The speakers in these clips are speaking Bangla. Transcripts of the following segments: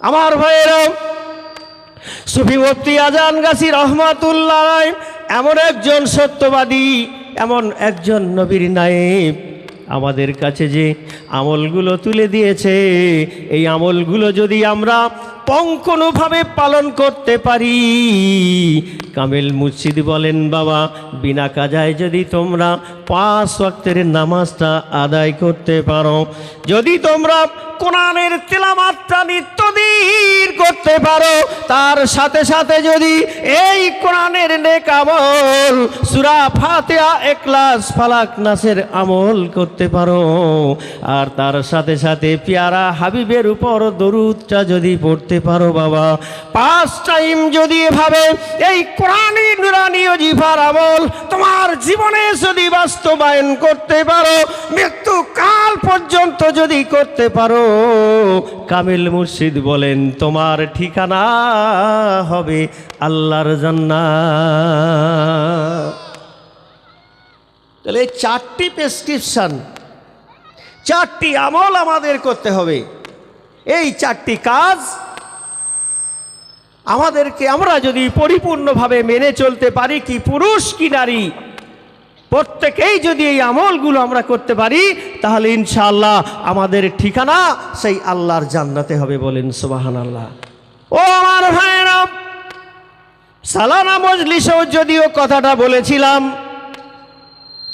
আমার ভাইয়েরা সুফিবর্তী আজান গাছি রহমাতুল্লাহ এমন একজন সত্যবাদী, এমন একজন নবীর নায়েব আমাদের কাছে যে আমলগুলো তুলে দিয়েছে, এই আমলগুলো যদি আমরা পঙ্কনুভাবে পালন করতে পারি, কামেল মুর্শিদ বলেন, বাবা, বিনা কাজায় যদি তোমরা পাঁচ ওয়াক্তের নামাজটা আদায় করতে পারো, যদি তোমরা কোরআনের তেলামাত্রা নিত্যদিন করতে পারো। তার সাথে সাথে যদি এই কোরআনের নেক আমল সুরা ফাতেহা একলাস ফালাক, নাসের আমল করতে পারো। আর তার সাথে সাথে পেয়ারা হাবিবের উপর দরুদটা যদি পড়তে পারো বাবা। পাঁচ টাইম যদি এভাবে এই কোরআনী নুরানি জিফার আমল তোমার জীবনে যদি বাস্তবায়ন করতে পারো মৃত্যু কাল পর্যন্ত যদি করতে পারো কামিল মুর্শিদ বলেন, তোমার ঠিকানা হবে আল্লাহর জান্নাত। তাহলে চারটি প্রেসক্রিপশন চারটি আমল আমাদের করতে হবে। এই চারটি কাজ আমাদেরকে আমরা যদি পরিপূর্ণভাবে মেনে চলতে পারি, কি পুরুষ কি নারী প্রত্যেকেই যদি এই আমলগুলো আমরা করতে পারি, তাহলে ইনশাআল্লাহ আমাদের ঠিকানা সেই আল্লাহর জান্নাতে হবে বলেন সুবাহান আল্লাহ ও আমার ভাইয়েরা, সালানা মজলিসেও যদিও কথাটা বলেছিলাম,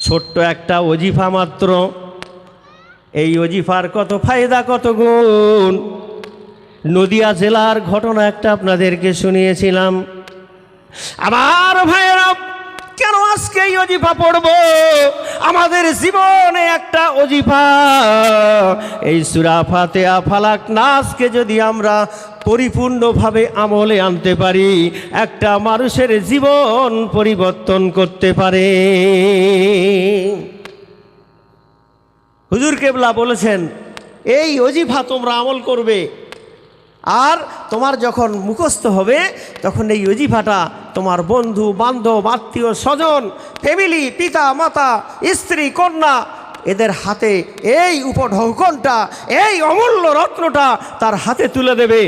ছোট্ট একটা অজিফা মাত্র। এই অজিফার কত ফায়দা, কত গুণ। নদিয়া জেলার ঘটনা একটা আপনাদেরকে শুনিয়েছিলাম। আমার ভাইয়েরা কেন আজকে এই অজিফা পড়ব? আমাদের জীবনে একটা অজিফা। এই সুরা ফাতেয়া ফালাক নাচকে যদি আমরা পরিপূর্ণভাবে আমলে আনতে পারি, একটা মানুষের জীবন পরিবর্তন করতে পারে। হুজুর কেবলা বলেছেন, এই অজিফা তোমরা আমল করবে। আর তোমার যখন মুখস্থ হবে, তখন এই অজিফাটা তোমার বন্ধু, বান্ধব, আত্মীয়, স্বজন ফ্যামিলি পিতা, মাতা, স্ত্রী, কন্যা এদের হাতে এই উপঢৌকনটা, এই অমূল্য রত্নটা তার হাতে তুলে দেবে।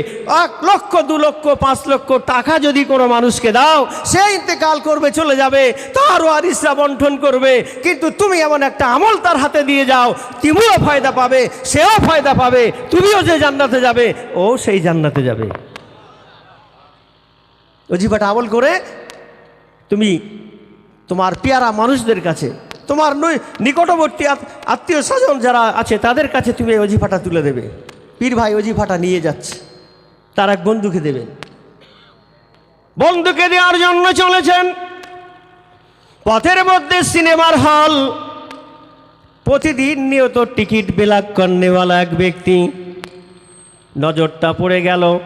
এক লক্ষ, দু লক্ষ, পাঁচ লক্ষ টাকা যদি কোনো মানুষকে দাও, সে ইন্তেকাল করবে, চলে যাবে তারও আরিসরা বন্টন করবে। কিন্তু তুমি এমন একটা আমল তার হাতে দিয়ে যাও, তুমিও ফায়দা পাবে, সেও ফায়দা পাবে, তুমিও যে জান্নাতে যাবে, ও সেই জান্নাতে যাবে। অজিফাটা আমল করে তুমি তোমার পেয়ারা মানুষদের কাছে তোমার নিকটবর্তী আত্মীয় স্বজন যারা আছে, তাদের কাছে তুমি এই অজিফাটা তুলে দেবে। পীর ভাই অজিফাটা নিয়ে যাচ্ছে। তার এক বন্ধুকে দেবেন। বন্ধুকে দেওয়ার জন্য চলেছেন। পথের মধ্যে সিনেমার হল। প্রতিদিন নিয়ত টিকিট বিলাক কন্যেওয়ালা এক ব্যক্তি। নজরটা পড়ে গেল।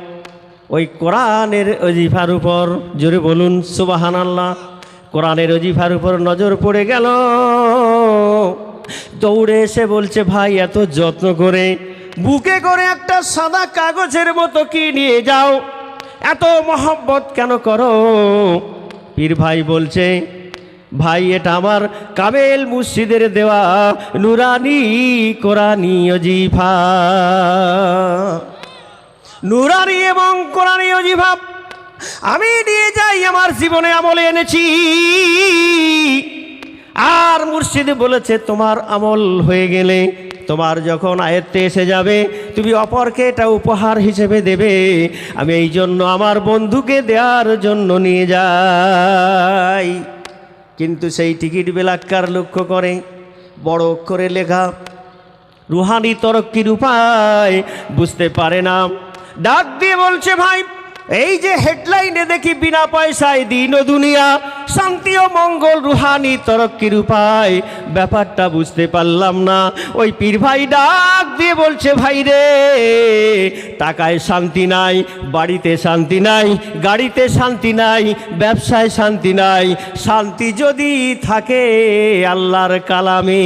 ওই কোরআনের অজিফার উপর। জোরে বলুন সুবাহান আল্লাহ কোরআনের অজিফার উপর নজর পড়ে গেল। দৌড়ে এসে বলছে, ভাই, এত যত্ন করে, বুকে করে একটা সাদা কাগজের মতো কি নিয়ে যাও? এত মহব্বত কেন করো? পীর ভাই বলছে, ভাই, এটা আমার কাবেল মুর্শিদের দেওয়া নুরানি কোরআনি অজিফা নুরানি এবং কোরআনি অজিভাব আমি নিয়ে যাই আমার জীবনে আমলে এনেছি। আর মুর্শিদ বলেছে, তোমার আমল হয়ে গেলে তোমার যখন আয়ত্তে এসে যাবে, তুমি অপরকে এটা উপহার হিসেবে দেবে। আমি এই জন্য আমার বন্ধুকে দেওয়ার জন্য নিয়ে যাই। কিন্তু সেই টিকিট বেলাক্কার লক্ষ্য করে, বড় অক্ষরে লেখা, রুহানি তরক্কির উপায় বুঝতে পারে না। ডাক দিয়ে বলছে, ভাই এই যে হেডলাইনে দেখি বিনা পয়সায় দিন দুনিয়া, শান্তি ও মঙ্গল রুহানি তরক্কির উপায় ব্যাপারটা বুঝতে পারলাম না। ওই পীর ভাই ডাক দিয়ে বলছে, ভাই রে, টাকায় শান্তি নাই, বাড়িতে শান্তি নাই, গাড়িতে শান্তি নাই, ব্যবসায় শান্তি নাই, শান্তি যদি থাকে আল্লাহর কালামে।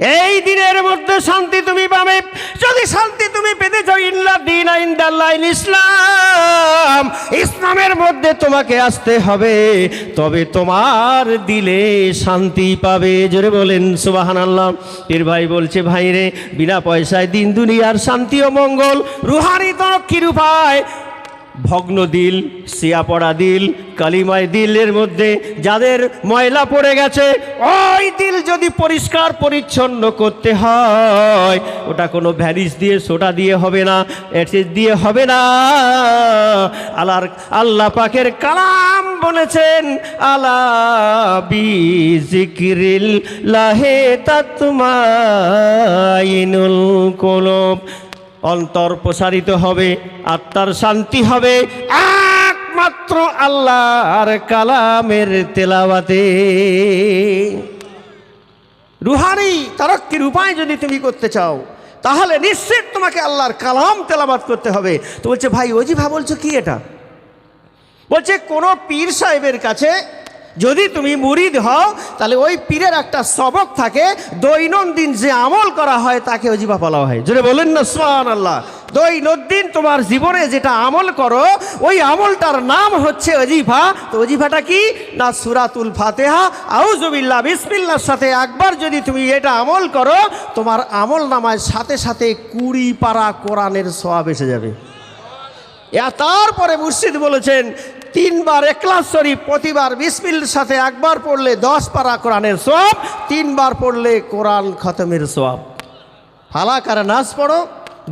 এই দিনের মধ্যে শান্তি তুমি পাবে। যদি শান্তি তুমি পেতে চাও, ইল্লা দিন ইন্দাল্লাহ ইসলাম। ইসলামের মধ্যে তোমাকে আসতে হবে, তবে তোমার দিলে শান্তি পাবে। জোরে বলেন সুবাহান আল্লাহ পীর ভাই বলছে ভাই রে বিনা পয়সায় দিন, দুনিয়ার শান্তি ও মঙ্গল, রুহানি তরক্ষীর উপায়। ভগ্ন দিল সিয়া পড়া দিল কালিমায় দিলের মধ্যে যাদের ময়লা পড়ে গেছে, ওই দিল যদি পরিষ্কার পরিচ্ছন্ন করতে হয়, ওটা কোনো ভ্যানিস দিয়ে, সোডা দিয়ে হবে না এসিড দিয়ে হবে না। আল্লাহর, আল্লাহ পাকের কালাম বলেছেন, আলা বিজিকিরিল কলব। অন্তর প্রসারিত হবে, আত্মার শান্তি হবে। একমাত্র আল্লাহর কালামের তেলাওয়াতে। রুহানি, তারক্কির উপায় যদি তুমি করতে চাও, তাহলে নিশ্চিত তোমাকে আল্লাহর কালাম তেলাবাত করতে হবে। তো বলছে, ভাই ওজিফা বলছো কি এটা? বলছে, কোনো পীর সাহেবের কাছে যদি তুমি মুরিদ হও, তাহলে ওই পীরের একটা সবক থাকে, দৈনন্দিন যে আমল করা হয়, তাকে অজিফা বলা হয়। যদি বলেন না সোহান আল্লাহ দৈনন্দিন তোমার জীবনে যেটা আমল করো, ওই আমলটার নাম হচ্ছে অজিফা। তো অজিফাটা কি? না, সুরাতুল ফাতেহা। আউজবিল্লা বিসমিল্লার সাথে একবার যদি তুমি এটা আমল করো, তোমার আমল নামায় সাথে সাথে কুড়ি পাড়া কোরআনের সওয়াব এসে যাবে। তারপরে মুর্শিদ বলেছেন তিনবার একলাস শরীফ, প্রতিবার বিসমিল সাথে একবার পড়লে দশ পারা কোরআনের সোয়াব তিনবার পড়লে কোরআন খতমের সোয়াব ফালাকার নাচ পড়ো,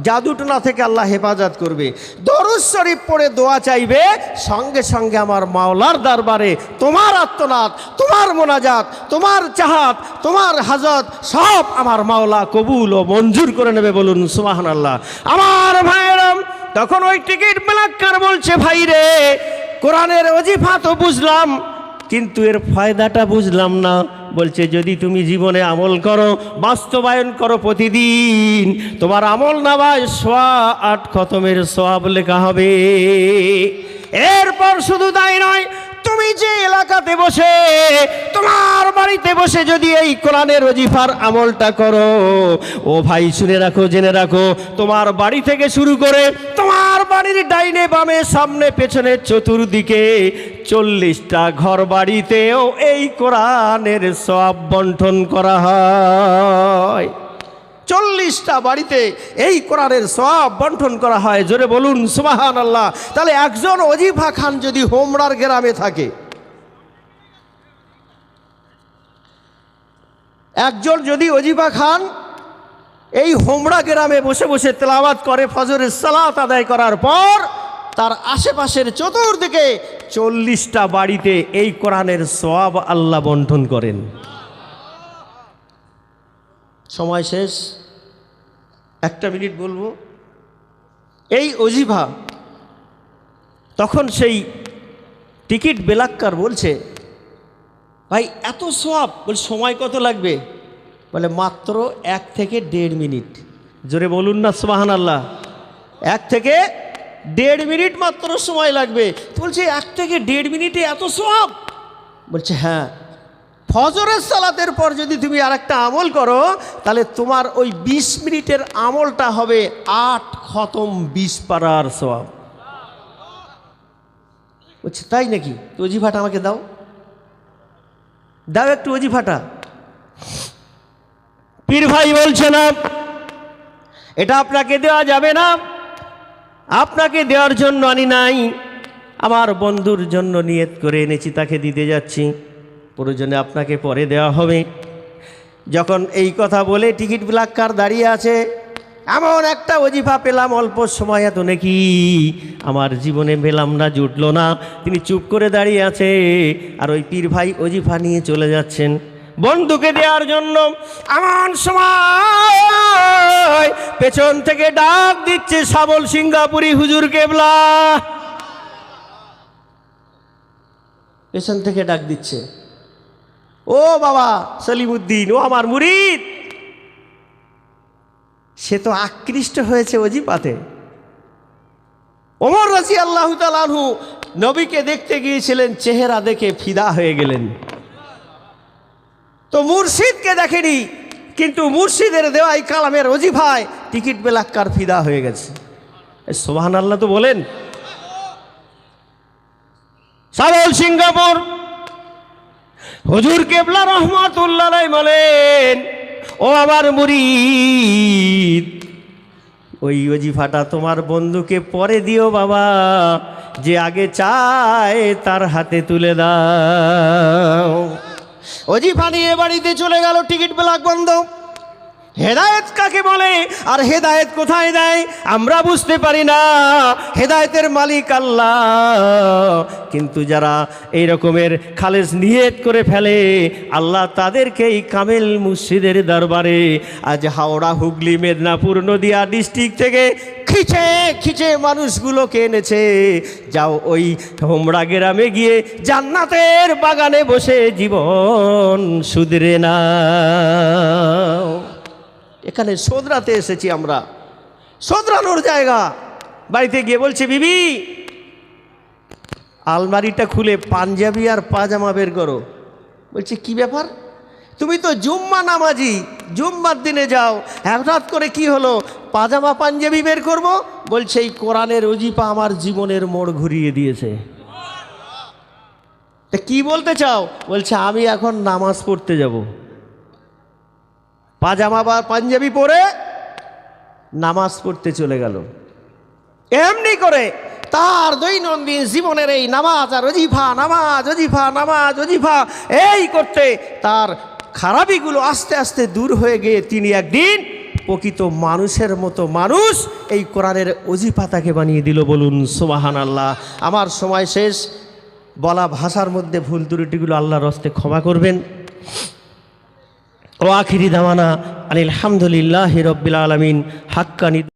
জাদুটনা থেকে আল্লাহ হেফাজত করবে। দরুজ শরীফ পড়ে দোয়া চাইবে, সঙ্গে সঙ্গে আমার মাওলার দরবারে তোমার আত্মনাথ তোমার মোনাজাত, তোমার চাহাত, তোমার হাজত, সব আমার মাওলা কবুল ও মঞ্জুর করে নেবে বলুন সুমাহান আল্লাহ আমার ভাইরাম তখন ওই টিকিট বেলাক্কার বলছে ভাই রে কোরআনের অজিফা তো বুঝলাম, কিন্তু এর ফায়দাটা বুঝলাম না। বলছে, যদি তুমি জীবনে আমল করো, বাস্তবায়ন করো প্রতিদিন, তোমার আমল নামায় সোয়া আট খতমের সোয়াব লেখা হবে। এরপর শুধু তাই নয় তুমি যে এলাকাতে বসে, তোমার বাড়িতে বসে যদি এই কোরআনের রজিফার আমলটা করো, ও ভাই শুনে রাখো, জেনে রাখো, তোমার বাড়ি থেকে শুরু করে তোমার বাড়ির ডাইনে বামে সামনে পেছনে চতুর্দিকে চল্লিশটা ঘর বাড়িতেও এই কোরআনের সব বন্টন করা হয়। চল্লিশটা বাড়িতে এই কোরআনের সব বন্টন করা হয়। জোরে বলুন সুবাহান আল্লাহ তাহলে একজন অজিফা খান যদি হোমরার গ্রামে থাকে, একজন যদি অজিফা খান এই হোমরা গ্রামে বসে বসে তেলাওয়াত করে, ফজরের সালাত আদায় করার পর তার আশেপাশের চতুর্দিকে চল্লিশটা বাড়িতে এই কোরআনের সওয়াব আল্লাহ বন্টন করেন। সময় শেষ। একটা মিনিট বলব? এই অজিভা তখন সেই টিকিট বেলাক্কার বলছে ভাই এত সব? বল সময় কত লাগবে? বলে মাত্র এক থেকে দেড় মিনিট। জোরে বলুন না সোহান আল্লাহ এক থেকে দেড় মিনিট মাত্র সময় লাগবে। বলছে এক থেকে দেড় মিনিটে এত সব? বলছে হ্যাঁ। ফজরের সালাতের পর যদি তুমি আর একটা আমল করো, তাহলে তোমার ওই বিশ মিনিটের আমলটা হবে আট খতম বিশ পারার সব বলছে, তাই নাকি? তো অজিফাটা আমাকে দাও। দাও একটু অজিফাটা। পীর ভাই বলছে না, এটা আপনাকে দেওয়া যাবে না। আপনাকে দেওয়ার জন্য আনি নাই, আমার বন্ধুর জন্য নিয়ত করে এনেছি, তাকে দিতে যাচ্ছি। প্রয়োজনে আপনাকে পরে দেওয়া হবে। যখন এই কথা বলে টিকিট ব্লাক্কার দাঁড়িয়ে আছে, এমন একটা অজিফা পেলাম অল্প সময় এত নাকি। আমার জীবনে পেলাম না, জুটলো না। তিনি চুপ করে দাঁড়িয়ে আছে আর ওই পীর ভাই অজিফা নিয়ে চলে যাচ্ছেন। বন্ধুকে দেওয়ার জন্য এমন সময় পেছন থেকে ডাক দিচ্ছে সাবল সিঙ্গাপুরি হুজুর কেবলা। পেছন থেকে ডাক দিচ্ছে। ও বাবা, সলিমুদ্দিন, ও আমার মুরিদ। সে তো আকৃষ্ট হয়েছে অজিপাতে ওমর রাজি আল্লাহ তালু নবীকে দেখতে গিয়েছিলেন, চেহারা দেখে ফিদা হয়ে গেলেন। তো মুর্শিদকে দেখেনি, কিন্তু মুর্শিদের দেওয়াই কালামের অজিফায় টিকিট বেলাক্কার ফিদা হয়ে গেছে। সোহান আল্লাহ তো বলেন। মডেল সিঙ্গাপুর হুজুর কেবলা রহমতুল্লাহ বলেন, ও আবার মুরিদ, ওই অজিফাটা তোমার বন্ধুকে পরে দিও বাবা, যে আগে চায় তার হাতে তুলে দাও। অজিফা নিয়ে বাড়িতে চলে গেল, টিকিট ব্লাক বন্ধ। হেদায়েত কাকে বলে? আর হেদায়েত কোথায় দেয়? আমরা বুঝতে পারি না। হেদায়েতের মালিক আল্লাহ। কিন্তু যারা এই রকমের খালেজ নিয়ত করে ফেলে, আল্লাহ তাদেরকেই কামেল মুর্শিদের দরবারে আজ হাওড়া, হুগলি, মেদিনীপুর, নদিয়া ডিস্ট্রিক্ট থেকে খিচে খিচে মানুষগুলোকে এনেছে। যাও ওই হোমড়া গ্রামে গিয়ে জান্নাতের বাগানে বসে জীবন সুদরে না। এখানে সোদরাতে এসেছি আমরা। সোদরানোর জায়গা। বাড়িতে গিয়ে বলছে, বিবি, আলমারিটা খুলে পাঞ্জাবি আর পাজামা বের করো। বলছে, কি ব্যাপার? তুমি তো জুম্মা নামাজি, জুম্মার দিনে যাও, হঠাৎ করে কি হলো? পাজামা, পাঞ্জাবি বের করব? বলছে, এই কোরআনের অজিপা আমার জীবনের মোড় ঘুরিয়ে দিয়েছে। তা কি বলতে চাও? বলছে, আমি এখন নামাজ পড়তে যাব। পাজামা বা পাঞ্জাবি পরে নামাজ পড়তে চলে গেল। এমনি করে তার দৈনন্দিন জীবনের এই নামাজ আর অজিফা নামাজ অজিফা নামাজ অজিফা এই করতে তার খারাপিগুলো আস্তে আস্তে দূর হয়ে গিয়ে তিনি একদিন প্রকৃত মানুষের মতো মানুষ এই কোরআনের অজিফা তাকে বানিয়ে দিল। বলুন সোবাহান আল্লাহ আমার সময় শেষ। বলা ভাষার মধ্যে ভুল ত্রুটিগুলো আল্লাহর হস্তে ক্ষমা করবেন। ও আখিরি দামানা আনিল হামদুলিল্লাহ রব্বিল আলমিন হাক্কানি